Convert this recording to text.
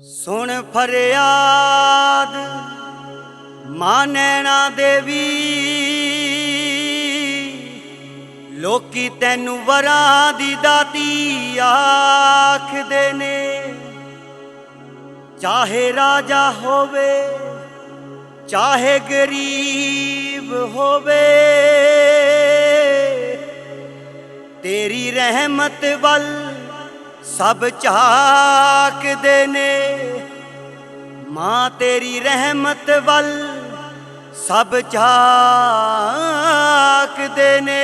ਸੁਣ ਫਰਿਆਦ ਮਾਂ ਨੈਣਾ ਦੇਵੀ। ਲੋਕੀ ਤੈਨੂੰ ਵਰਾਂ ਦੀ ਦਾਤੀ ਆਖਦੇ ਨੇ। ਚਾਹੇ ਰਾਜਾ ਹੋਵੇ, ਚਾਹੇ ਗਰੀਬ ਹੋਵੇ, ਤੇਰੀ ਰਹਿਮਤ ਵੱਲ ਸਭ ਝਾਕਦੇ ਨੇ। ਮਾਂ ਤੇਰੀ ਰਹਿਮਤ ਵੱਲ ਸਭ ਝਾਕਦੇ ਨੇ।